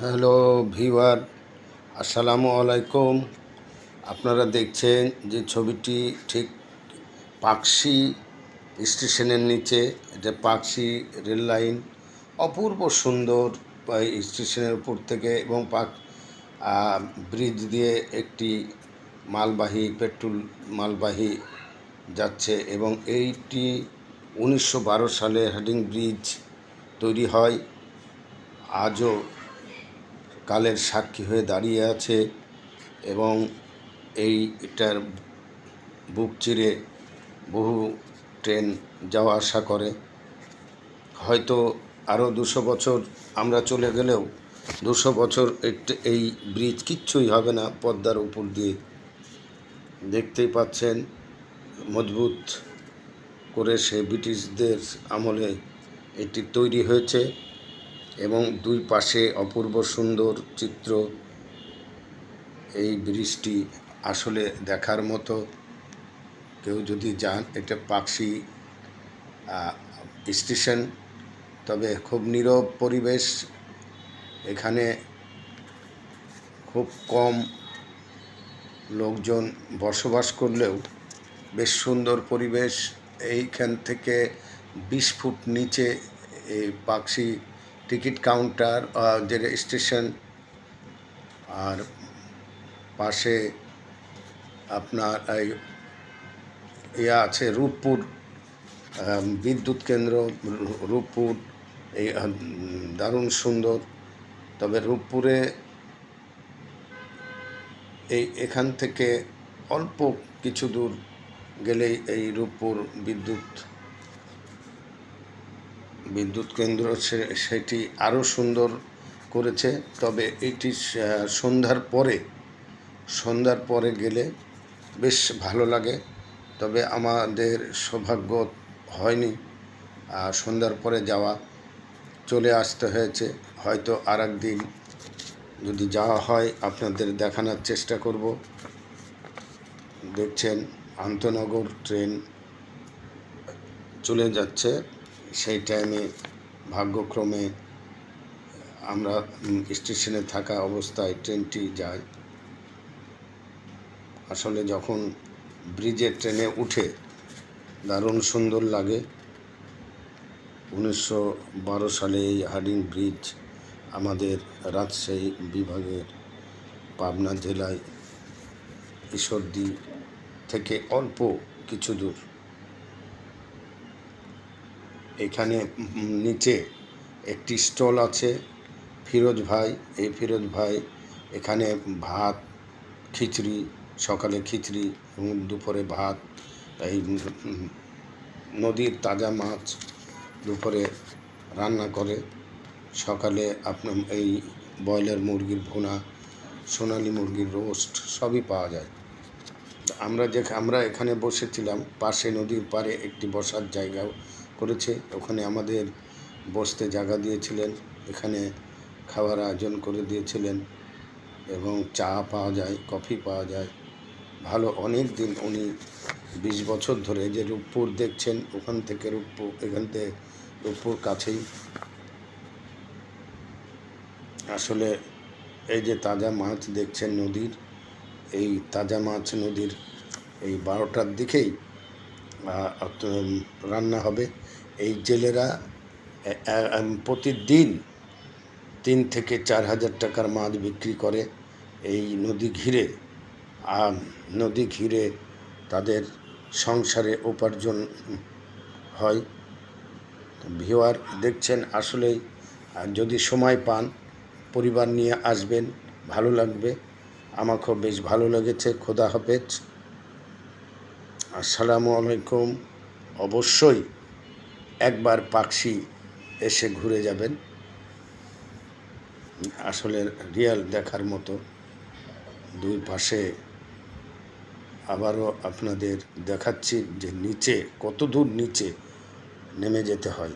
Hello ভিওয়ার আসসালামু আলাইকুম। আপনারা দেখছেন যে ছবিটি ঠিক পাকশি স্টেশনের নিচে, এটা পাকশি রেল লাইন, অপূর্ব সুন্দর স্টেশনের উপর থেকে এবং পাক ব্রিজ দিয়ে একটি মালবাহী, পেট্রোল মালবাহী যাচ্ছে এবং এইটি উনিশশো বারো সালে হেডিং ব্রিজ তৈরি হয়। আজও কালের সাক্ষী হয়ে দাঁড়িয়ে আছে এবং এই এটার বুক চিরে বহু ট্রেন যাওয়া আসা করে। হয়তো আরও দুশো বছর আমরা চলে গেলেও দুশো বছর এই ব্রিজ কিচ্ছুই হবে না পদ্মার উপর দিয়ে। দেখতেই পাচ্ছেন মজবুত করে সে ব্রিটিশদের আমলে এটি তৈরি হয়েছে। এবং দুই পাশে অপূর্ব সুন্দর চিত্র এই ব্রিজটি আসলে দেখার মতো। কেউ যদি যান, এটা পাকশি স্টেশন, তবে খুব নীরব পরিবেশ। এখানে খুব কম লোকজন বসবাস করলেও বেশ সুন্দর পরিবেশ। এইখান থেকে বিশ ফুট নিচে এই পাকশি টিকিট কাউন্টার যে স্টেশন আর পাশে আপনার এই ইয়া আছে রূপপুর বিদ্যুৎ কেন্দ্র, রূপপুর, এই দারুণ সুন্দর। তবে রূপপুরে এই, এখান থেকে অল্প কিছু দূর গেলেই এই রূপপুর বিদ্যুৎ বিদ্যুৎ কেন্দ্র সেটি আরও সুন্দর করেছে। তবে এটি সন্ধ্যার পরে সন্ধ্যার পরে গেলে বেশ ভালো লাগে। তবে আমাদের সৌভাগ্য হয়নি, আর সন্ধ্যার পরে যাওয়া চলে আসতে হয়েছে। হয়তো আর দিন যদি যাওয়া হয়, আপনাদের দেখানোর চেষ্টা করব। দেখছেন, আন্তনগর ট্রেন চলে যাচ্ছে। সেই টাইমে ভাগ্যক্রমে আমরা স্টেশনে থাকা অবস্থায় ট্রেনটি যায়। আসলে যখন ব্রিজের ট্রেনে উঠে, দারুণ সুন্দর লাগে। উনিশশো বারো সালে এই হার্ডিং ব্রিজ আমাদের রাজশাহী বিভাগের পাবনা জেলায় ঈশ্বরদী থেকে অল্প কিছু দূর। এখানে নিচে একটি স্টল আছে। ফিরোজ ভাই এই ফিরোজ ভাই, এখানে ভাত, খিচড়ি, সকালে খিচড়ি দুপুরে ভাত। এই নদীর তাজা মাছ দুপুরে রান্না করে। সকালে আপনার এই ব্রয়লার মুরগির ভুনা, সোনালি মুরগির রোস্ট সবই পাওয়া যায়। আমরা যে আমরা এখানে বসেছিলাম, পাশে নদীর পাড়ে একটি বসার জায়গাও। করেছে। ওখানে আমাদের বসতে জায়গা দিয়েছিলেন। এখানে খাবার আয়োজন করে দিয়েছিলেন এবং চা পাওয়া যায়, কফি পাওয়া যায়। ভালো অনেক দিন উনি বিশ বছর ধরে যে রূপপুর দেখছেন, ওখান থেকে রূপপুর, এখান থেকে রূপপুর কাছেই। আসলে এই যে তাজা মাছ দেখছেন নদীর, এই তাজা মাছ নদীর এই বারোটার দিকেই রান্না হবে। এই জেলেরা প্রতিদিন তিন থেকে চার হাজার টাকার মাছ বিক্রি করে। এই নদী ঘিরে আর নদী ঘিরে তাদের সংসারে উপার্জন হয়। ভিওয়ার দেখছেন, আসলেই যদি সময় পান, পরিবার নিয়ে আসবেন, ভালো লাগবে। আমাকেও বেশ ভালো লেগেছে, খোদা হাফেজ। আসসালামু আলাইকুম। অবশ্যই একবার পাখি এসে ঘুরে যাবেন। আসলে রিয়াল দেখার মতো দুই পাশে আবারও আপনাদের দেখাচ্ছি যে নিচে কত দূর নিচে নেমে যেতে হয়।